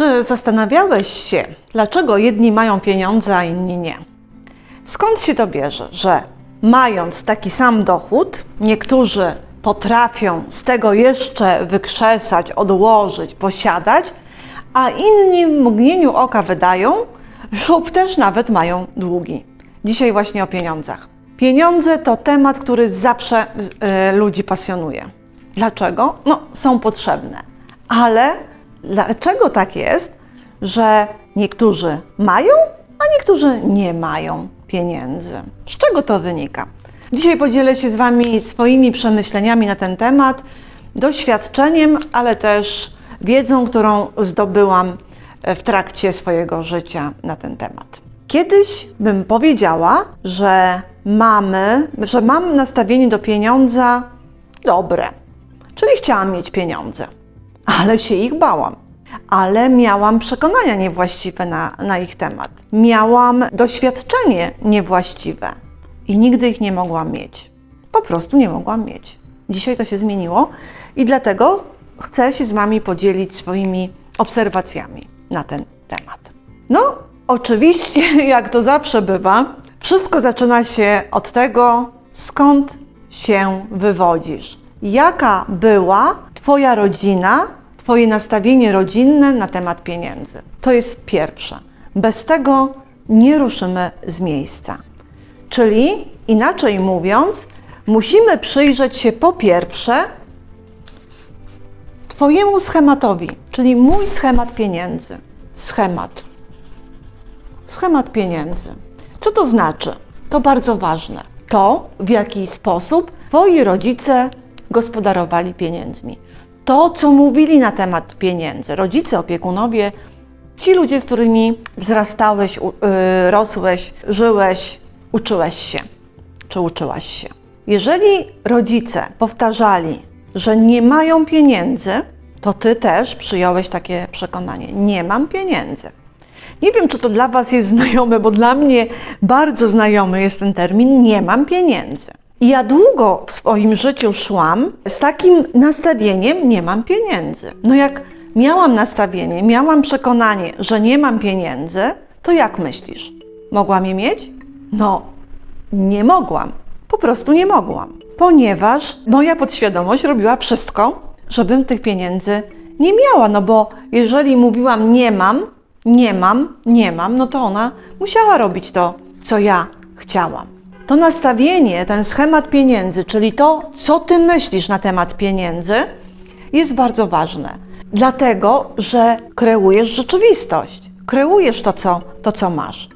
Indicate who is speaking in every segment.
Speaker 1: Czy zastanawiałeś się, dlaczego jedni mają pieniądze, a inni nie? Skąd się to bierze, że mając taki sam dochód, niektórzy potrafią z tego jeszcze wykrzesać, odłożyć, posiadać, a inni w mgnieniu oka wydają lub też nawet mają długi. Dzisiaj właśnie o pieniądzach. Pieniądze to temat, który zawsze e, ludzi pasjonuje. Dlaczego? No, są potrzebne. Ale dlaczego tak jest, że niektórzy mają, a niektórzy nie mają pieniędzy? Z czego to wynika? Dzisiaj podzielę się z Wami swoimi przemyśleniami na ten temat, doświadczeniem, ale też wiedzą, którą zdobyłam e, w trakcie swojego życia na ten temat. Kiedyś bym powiedziała, że mamy, że mam nastawienie do pieniądza dobre, czyli chciałam mieć pieniądze, ale się ich bałam. Ale miałam przekonania niewłaściwe na, na ich temat. Miałam doświadczenie niewłaściwe i nigdy ich nie mogłam mieć. Po prostu nie mogłam mieć. Dzisiaj to się zmieniło i dlatego chcę się z Wami podzielić swoimi obserwacjami na ten temat. No, oczywiście, jak to zawsze bywa, wszystko zaczyna się od tego, skąd się wywodzisz. Jaka była Twoja rodzina, Twoje nastawienie rodzinne na temat pieniędzy? To jest pierwsze. Bez tego nie ruszymy z miejsca. Czyli inaczej mówiąc, musimy przyjrzeć się po pierwsze Twojemu schematowi, czyli mój schemat pieniędzy. Schemat. Schemat pieniędzy. Co to znaczy? To bardzo ważne. To, w jaki sposób Twoi rodzice gospodarowali pieniędzmi. To, co mówili na temat pieniędzy. Rodzice, opiekunowie, ci ludzie, z którymi wzrastałeś, y, rosłeś, żyłeś, uczyłeś się, czy uczyłaś się. Jeżeli rodzice powtarzali, że nie mają pieniędzy, to ty też przyjąłeś takie przekonanie: nie mam pieniędzy. Nie wiem, czy to dla Was jest znajome, bo dla mnie bardzo znajomy jest ten termin: nie mam pieniędzy. I ja długo w swoim życiu szłam z takim nastawieniem: nie mam pieniędzy. No jak miałam nastawienie, miałam przekonanie, że nie mam pieniędzy, to jak myślisz? Mogłam je mieć? No, nie mogłam. Po prostu nie mogłam. Ponieważ moja podświadomość robiła wszystko, żebym tych pieniędzy nie miała. No bo jeżeli mówiłam nie mam, nie mam, nie mam, no to ona musiała robić to, co ja chciałam. To nastawienie, ten schemat pieniędzy, czyli to, co ty myślisz na temat pieniędzy, jest bardzo ważne. Dlatego, że kreujesz rzeczywistość. Kreujesz to, co, to, co masz.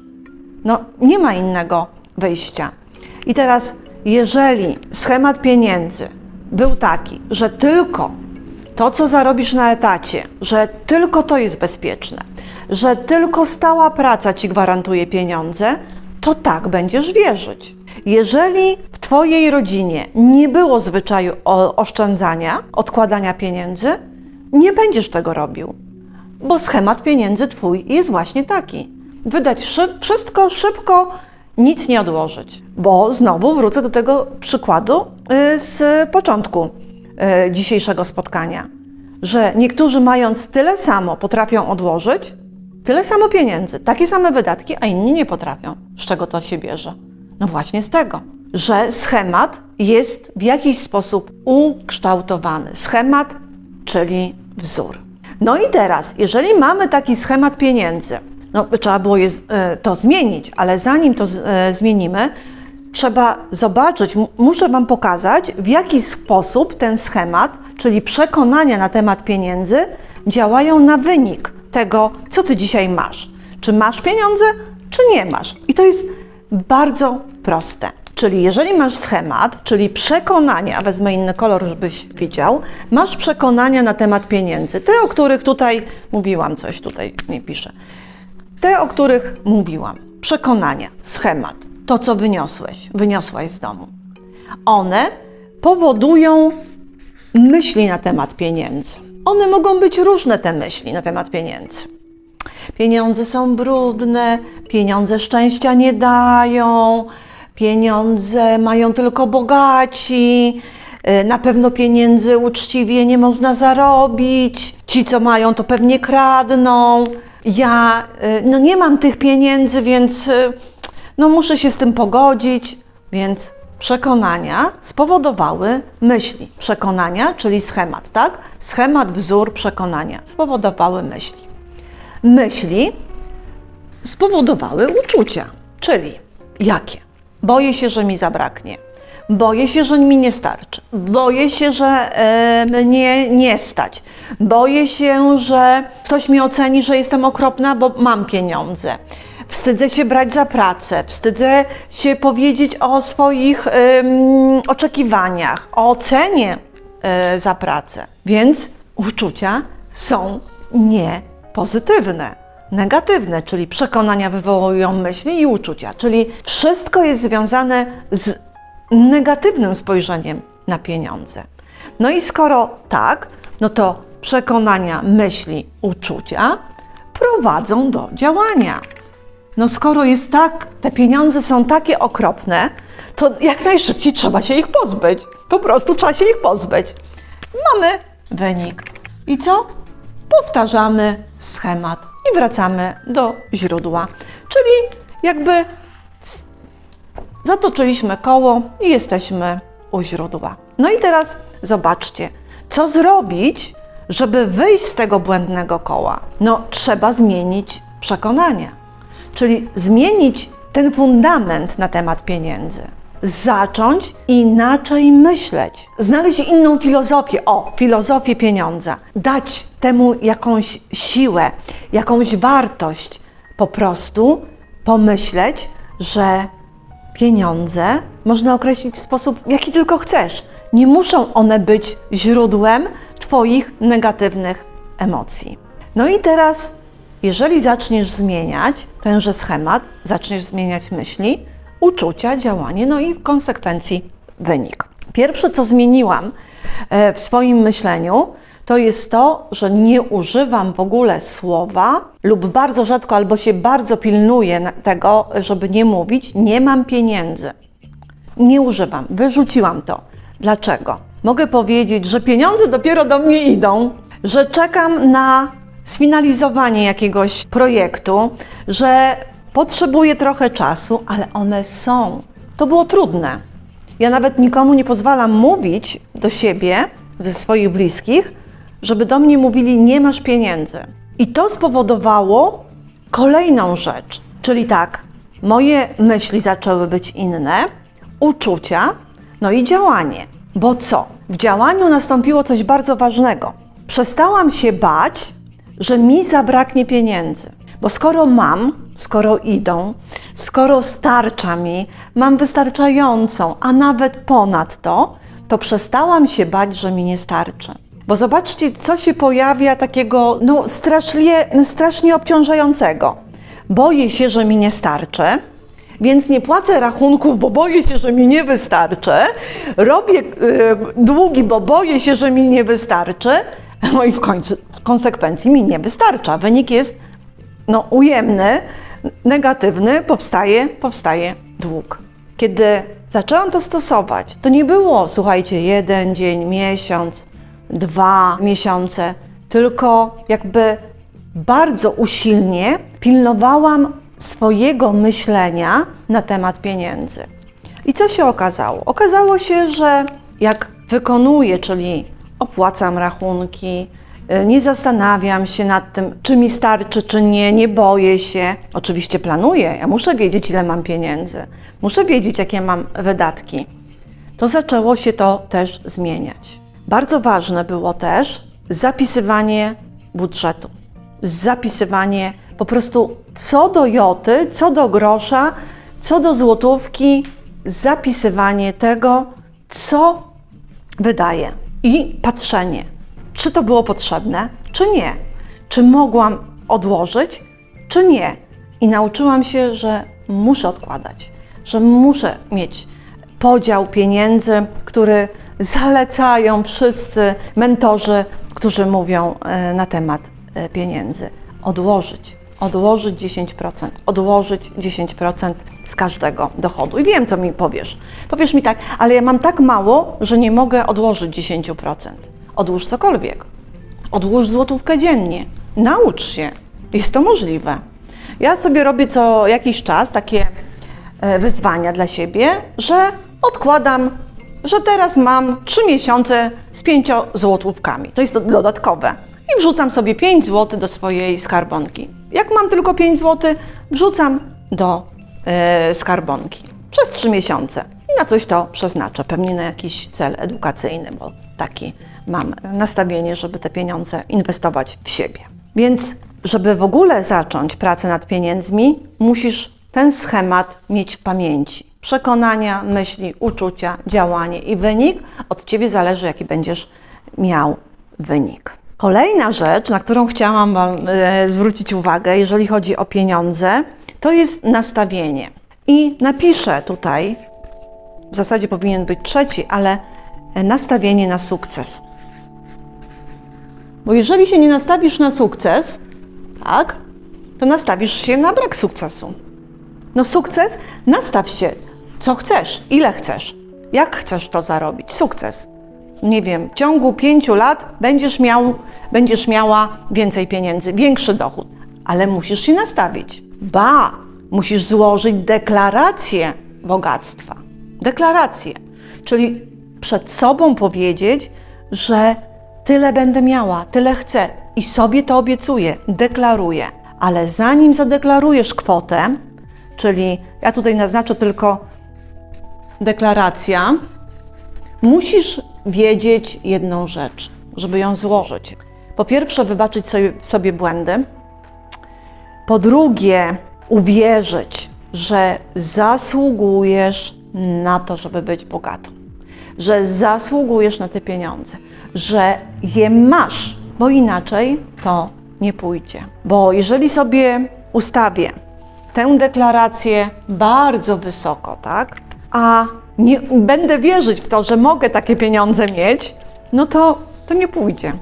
Speaker 1: No, nie ma innego wyjścia. I teraz, jeżeli schemat pieniędzy był taki, że tylko to, co zarobisz na etacie, że tylko to jest bezpieczne, że tylko stała praca ci gwarantuje pieniądze, to tak będziesz wierzyć. Jeżeli w Twojej rodzinie nie było zwyczaju oszczędzania, odkładania pieniędzy, nie będziesz tego robił bo schemat pieniędzy Twój jest właśnie taki. Wydać szyb, wszystko szybko, nic nie odłożyć. Bo znowu wrócę do tego przykładu y, z początku y, dzisiejszego spotkania, że niektórzy mając tyle samo potrafią odłożyć, tyle samo pieniędzy, takie same wydatki, a inni nie potrafią. Z czego to się bierze? No właśnie z tego, że schemat jest w jakiś sposób ukształtowany. Schemat, czyli wzór. No i teraz, jeżeli mamy taki schemat pieniędzy, no trzeba było je, e, to zmienić, ale zanim to z- e, zmienimy, trzeba zobaczyć, muszę Wam pokazać, w jaki sposób ten schemat, czyli przekonania na temat pieniędzy, działają na wynik tego, co Ty dzisiaj masz. Czy masz pieniądze, czy nie masz. I to jest bardzo proste. Czyli jeżeli masz schemat, czyli przekonania, wezmę inny kolor, żebyś widział, masz przekonania na temat pieniędzy, te, o których tutaj mówiłam, coś tutaj nie piszę. Te, o których mówiłam, przekonania, schemat, to co wyniosłeś, wyniosłaś z domu. One powodują myśli na temat pieniędzy. One mogą być różne, te myśli na temat pieniędzy. Pieniądze są brudne, pieniądze szczęścia nie dają, pieniądze mają tylko bogaci, y, na pewno pieniędzy uczciwie nie można zarobić, ci co mają to pewnie kradną, ja y, no nie mam tych pieniędzy, więc y, no muszę się z tym pogodzić, więc przekonania spowodowały myśli. Przekonania, czyli schemat, tak? Schemat, wzór, przekonania spowodowały myśli. Myśli spowodowały uczucia, czyli jakie? Boję się, że mi zabraknie. Boję się, że mi nie starczy. Boję się, że e, mnie nie stać. Boję się, że ktoś mi oceni, że jestem okropna, bo mam pieniądze. Wstydzę się brać za pracę, wstydzę się powiedzieć o swoich em, oczekiwaniach, o ocenie e, za pracę. Więc uczucia są niepozytywne, negatywne, czyli przekonania wywołują myśli i uczucia, czyli wszystko jest związane z negatywnym spojrzeniem na pieniądze. No i skoro tak, no to przekonania, myśli, uczucia prowadzą do działania. No skoro jest tak, te pieniądze są takie okropne, to jak najszybciej trzeba się ich pozbyć. Po prostu trzeba się ich pozbyć. Mamy wynik. I co? Powtarzamy schemat i wracamy do źródła. Czyli jakby zatoczyliśmy koło i jesteśmy u źródła. No i teraz zobaczcie, co zrobić, żeby wyjść z tego błędnego koła? No, trzeba zmienić przekonania, czyli zmienić ten fundament na temat pieniędzy. Zacząć inaczej myśleć, znaleźć inną filozofię, o, filozofię pieniądza, dać temu jakąś siłę, jakąś wartość, po prostu pomyśleć, że pieniądze można określić w sposób, jaki tylko chcesz. Nie muszą one być źródłem Twoich negatywnych emocji. No i teraz, jeżeli zaczniesz zmieniać tenże schemat, zaczniesz zmieniać myśli, uczucia, działanie, no i w konsekwencji wynik. Pierwsze, co zmieniłam e, w swoim myśleniu, to jest to, że nie używam w ogóle słowa lub bardzo rzadko albo się bardzo pilnuję tego, żeby nie mówić, nie mam pieniędzy. Nie używam, wyrzuciłam to. Dlaczego? Mogę powiedzieć, że pieniądze dopiero do mnie idą, że czekam na sfinalizowanie jakiegoś projektu, że potrzebuję trochę czasu, ale one są. To było trudne. Ja nawet nikomu nie pozwalam mówić do siebie, ze swoich bliskich, żeby do mnie mówili: Nie masz pieniędzy. I to spowodowało kolejną rzecz, czyli tak, moje myśli zaczęły być inne, uczucia, no i działanie. Bo co? W działaniu nastąpiło coś bardzo ważnego. Przestałam się bać, że mi zabraknie pieniędzy. Bo skoro mam, skoro idą, skoro starcza mi, mam wystarczającą, a nawet ponad to, to przestałam się bać, że mi nie starczy. Bo zobaczcie, co się pojawia takiego no, strasznie, strasznie obciążającego. Boję się, że mi nie starczy, więc nie płacę rachunków, bo boję się, że mi nie wystarczy. Robię e, długi, bo boję się, że mi nie wystarczy. No i w końcu, w konsekwencji mi nie wystarcza. Wynik jest no, ujemny, negatywny, powstaje, powstaje dług. Kiedy zaczęłam to stosować, to nie było, słuchajcie, jeden dzień, miesiąc, dwa miesiące, tylko jakby bardzo usilnie pilnowałam swojego myślenia na temat pieniędzy. I co się okazało? Okazało się, że jak wykonuję, czyli opłacam rachunki, nie zastanawiam się nad tym, czy mi starczy, czy nie, nie boję się. Oczywiście planuję, ja muszę wiedzieć, ile mam pieniędzy, muszę wiedzieć, jakie mam wydatki. To zaczęło się to też zmieniać. Bardzo ważne było też zapisywanie budżetu. Zapisywanie po prostu co do joty, co do grosza, co do złotówki, zapisywanie tego, co wydaje i patrzenie, czy to było potrzebne, czy nie, czy mogłam odłożyć, czy nie. I nauczyłam się, że muszę odkładać, że muszę mieć podział pieniędzy, który zalecają wszyscy mentorzy, którzy mówią e, na temat e, pieniędzy. Odłożyć, odłożyć 10%, odłożyć 10% z każdego dochodu. I wiem, co mi powiesz. Powiesz mi tak, ale ja mam tak mało, że nie mogę odłożyć 10%. Odłóż cokolwiek. Odłóż złotówkę dziennie. Naucz się. Jest to możliwe. Ja sobie robię co jakiś czas takie e, wyzwania dla siebie, że odkładam, że teraz mam 3 miesiące z 5 złotówkami. To jest do- dodatkowe. I wrzucam sobie 5 zł do swojej skarbonki. Jak mam tylko 5 zł, wrzucam do e, skarbonki przez 3 miesiące. Na coś to przeznaczę, pewnie na jakiś cel edukacyjny, bo taki mam nastawienie, żeby te pieniądze inwestować w siebie. Więc, żeby w ogóle zacząć pracę nad pieniędzmi, musisz ten schemat mieć w pamięci. Przekonania, myśli, uczucia, działanie i wynik od ciebie zależy, jaki będziesz miał wynik. Kolejna rzecz, na którą chciałam Wam e, zwrócić uwagę, jeżeli chodzi o pieniądze, to jest nastawienie. I napiszę tutaj, w zasadzie powinien być trzeci, ale e, nastawienie na sukces. Bo jeżeli się nie nastawisz na sukces, tak, to nastawisz się na brak sukcesu. No sukces, nastaw się, co chcesz, ile chcesz, jak chcesz to zarobić. Sukces. Nie wiem, w ciągu pięciu lat będziesz miał, będziesz miała więcej pieniędzy, większy dochód, ale musisz się nastawić. Ba, musisz złożyć deklarację bogactwa. Deklarację, czyli przed sobą powiedzieć, że tyle będę miała, tyle chcę i sobie to obiecuję, deklaruję. Ale zanim zadeklarujesz kwotę, czyli ja tutaj naznaczę tylko deklaracja, musisz wiedzieć jedną rzecz, żeby ją złożyć. Po pierwsze, wybaczyć sobie, sobie błędy. Po drugie, uwierzyć, że zasługujesz na to, żeby być bogatą, że zasługujesz na te pieniądze, że je masz, bo inaczej to nie pójdzie. Bo jeżeli sobie ustawię tę deklarację bardzo wysoko, tak, a nie będę wierzyć w to, że mogę takie pieniądze mieć, no to, to nie pójdzie.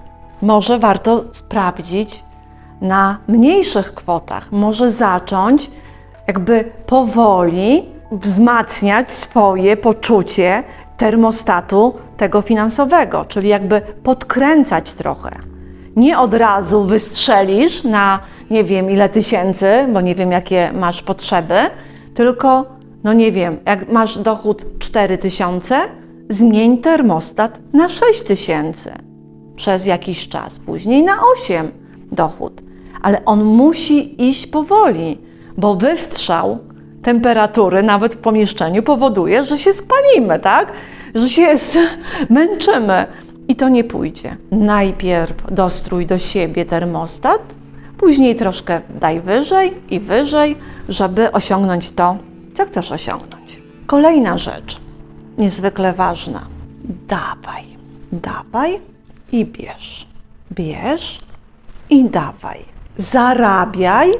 Speaker 1: Może warto sprawdzić na mniejszych kwotach. Może zacząć jakby powoli wzmacniać swoje poczucie termostatu tego finansowego, czyli jakby podkręcać trochę. Nie od razu wystrzelisz na nie wiem ile tysięcy, bo nie wiem jakie masz potrzeby, tylko no nie wiem, jak masz dochód 4 tysiące, zmień termostat na 6 tysięcy przez jakiś czas, później na 8 dochód. Ale on musi iść powoli, bo wystrzał temperatury nawet w pomieszczeniu powoduje, że się spalimy, tak? Że się męczymy i to nie pójdzie. Najpierw dostrój do siebie termostat, później troszkę daj wyżej i wyżej, żeby osiągnąć to, co chcesz osiągnąć. Kolejna rzecz, niezwykle ważna. Dawaj, dawaj i bierz. Bierz i dawaj. Zarabiaj,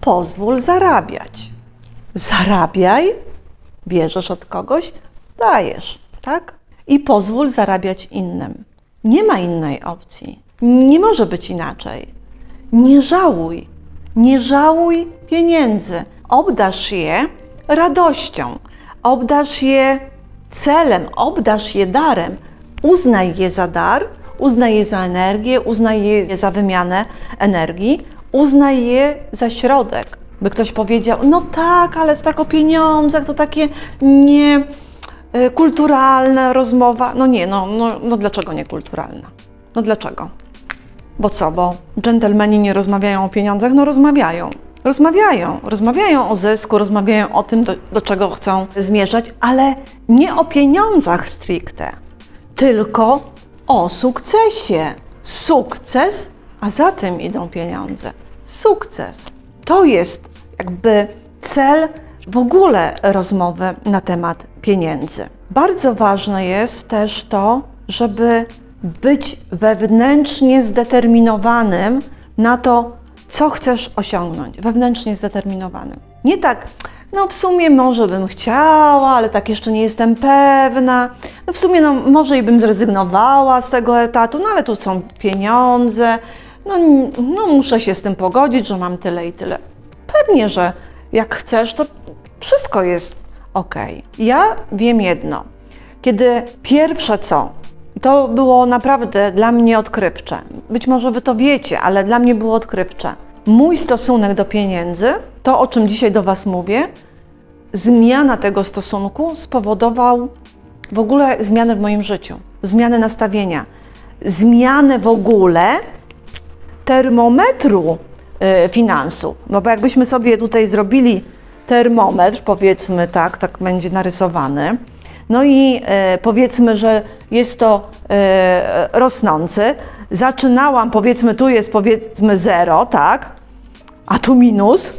Speaker 1: pozwól zarabiać. Zarabiaj, bierzesz od kogoś, dajesz, tak? I pozwól zarabiać innym. Nie ma innej opcji. Nie może być inaczej. Nie żałuj, nie żałuj pieniędzy. Obdasz je radością, obdasz je celem, obdasz je darem. Uznaj je za dar, uznaj je za energię, uznaj je za wymianę energii, uznaj je za środek. By ktoś powiedział, no tak, ale to tak o pieniądzach, to takie nie y, kulturalna rozmowa. No nie, no, no, no dlaczego nie kulturalna? No dlaczego? Bo co, bo dżentelmeni nie rozmawiają o pieniądzach? No rozmawiają. Rozmawiają, rozmawiają o zysku, rozmawiają o tym, do, do czego chcą zmierzać, ale nie o pieniądzach stricte, tylko o sukcesie. Sukces, a za tym idą pieniądze. Sukces. To jest jakby cel w ogóle rozmowy na temat pieniędzy. Bardzo ważne jest też to, żeby być wewnętrznie zdeterminowanym na to, co chcesz osiągnąć. Wewnętrznie zdeterminowanym. Nie tak, no w sumie może bym chciała, ale tak jeszcze nie jestem pewna. No w sumie no może i bym zrezygnowała z tego etatu, no ale tu są pieniądze, no, no muszę się z tym pogodzić, że mam tyle i tyle. Pewnie, że jak chcesz, to wszystko jest ok. Ja wiem jedno. Kiedy pierwsze co, to było naprawdę dla mnie odkrywcze. Być może wy to wiecie, ale dla mnie było odkrywcze. Mój stosunek do pieniędzy, to o czym dzisiaj do was mówię, zmiana tego stosunku spowodował w ogóle zmianę w moim życiu, zmianę nastawienia, zmianę w ogóle termometru y, finansów. No bo jakbyśmy sobie tutaj zrobili termometr, powiedzmy tak, tak będzie narysowany, no i e, powiedzmy, że jest to e, rosnący. Zaczynałam, powiedzmy, tu jest powiedzmy zero, tak? A tu minus.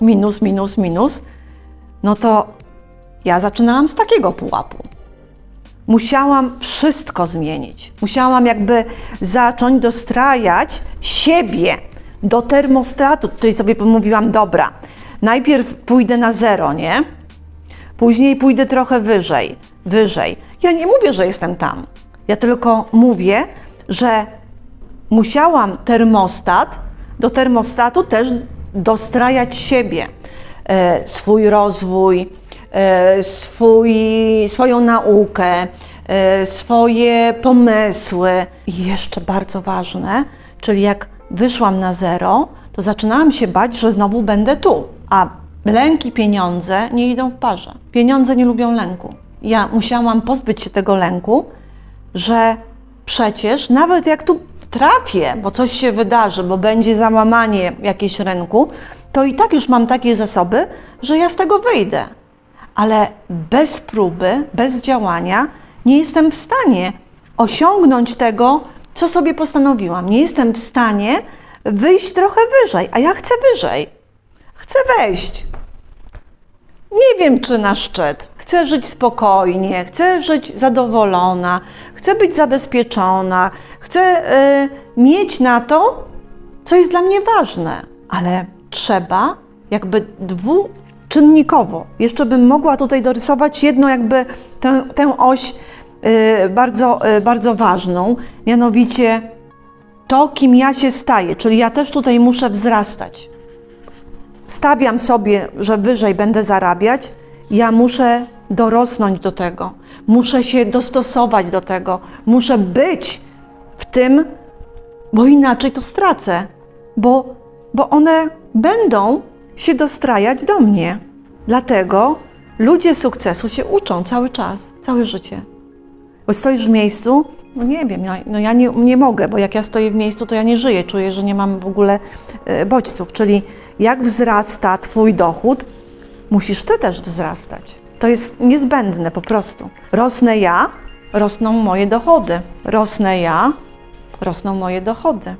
Speaker 1: Minus, minus, minus. No to ja zaczynałam z takiego pułapu musiałam wszystko zmienić. Musiałam jakby zacząć dostrajać siebie do termostatu. Tutaj sobie pomówiłam, dobra, najpierw pójdę na zero, nie? Później pójdę trochę wyżej, wyżej. Ja nie mówię, że jestem tam. Ja tylko mówię, że musiałam termostat, do termostatu też dostrajać siebie, e, swój rozwój, swój, swoją naukę, e, swoje pomysły. I jeszcze bardzo ważne, czyli jak wyszłam na zero, to zaczynałam się bać, że znowu będę tu. A lęk i pieniądze nie idą w parze. Pieniądze nie lubią lęku. Ja musiałam pozbyć się tego lęku, że przecież nawet jak tu trafię, bo coś się wydarzy, bo będzie załamanie jakiegoś rynku, to i tak już mam takie zasoby, że ja z tego wyjdę. Ale bez próby, bez działania nie jestem w stanie osiągnąć tego, co sobie postanowiłam. Nie jestem w stanie wyjść trochę wyżej, a ja chcę wyżej. Chcę wejść. Nie wiem, czy na szczyt. Chcę żyć spokojnie, chcę żyć zadowolona, chcę być zabezpieczona, chcę y, mieć na to, co jest dla mnie ważne, ale trzeba jakby dwuczynnikowo. Jeszcze bym mogła tutaj dorysować jedno, jakby tę, tę oś y, bardzo, y, bardzo ważną, mianowicie to, kim ja się staję, czyli ja też tutaj muszę wzrastać stawiam sobie, że wyżej będę zarabiać, ja muszę dorosnąć do tego, muszę się dostosować do tego, muszę być w tym, bo inaczej to stracę, bo, bo one będą się dostrajać do mnie. Dlatego ludzie sukcesu się uczą cały czas, całe życie. Bo stoisz w miejscu, no nie wiem, no, ja nie, nie mogę, bo jak ja stoję w miejscu, to ja nie żyję, czuję, że nie mam w ogóle e, bodźców. Czyli jak wzrasta Twój dochód, musisz Ty też wzrastać. To jest niezbędne po prostu. Rosnę ja, rosną moje dochody. Rosnę ja, rosną moje dochody.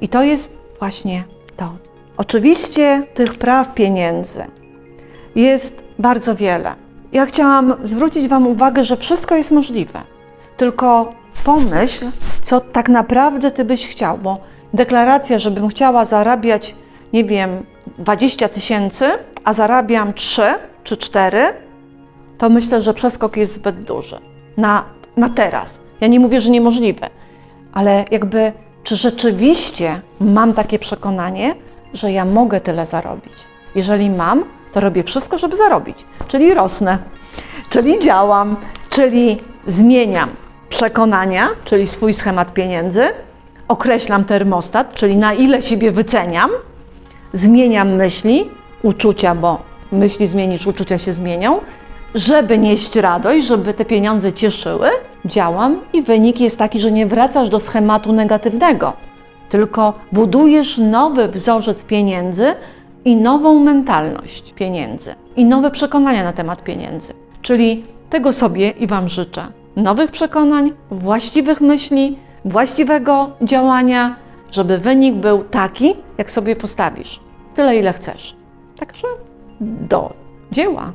Speaker 1: I to jest właśnie to. Oczywiście tych praw pieniędzy jest bardzo wiele. Ja chciałam zwrócić Wam uwagę, że wszystko jest możliwe. Tylko pomyśl, co tak naprawdę Ty byś chciał, bo deklaracja, żebym chciała zarabiać, nie wiem, 20 tysięcy, a zarabiam 3 czy 4, to myślę, że przeskok jest zbyt duży na, na teraz. Ja nie mówię, że niemożliwe, ale jakby, czy rzeczywiście mam takie przekonanie, że ja mogę tyle zarobić? Jeżeli mam, to robię wszystko, żeby zarobić, czyli rosnę, czyli działam, czyli zmieniam przekonania, czyli swój schemat pieniędzy, określam termostat, czyli na ile siebie wyceniam, zmieniam myśli, uczucia, bo myśli zmienisz, uczucia się zmienią, żeby nieść radość, żeby te pieniądze cieszyły, działam i wynik jest taki, że nie wracasz do schematu negatywnego, tylko budujesz nowy wzorzec pieniędzy i nową mentalność pieniędzy i nowe przekonania na temat pieniędzy. Czyli tego sobie i Wam życzę. Nowych przekonań, właściwych myśli, właściwego działania, żeby wynik był taki, jak sobie postawisz. Tyle, ile chcesz. Także do dzieła.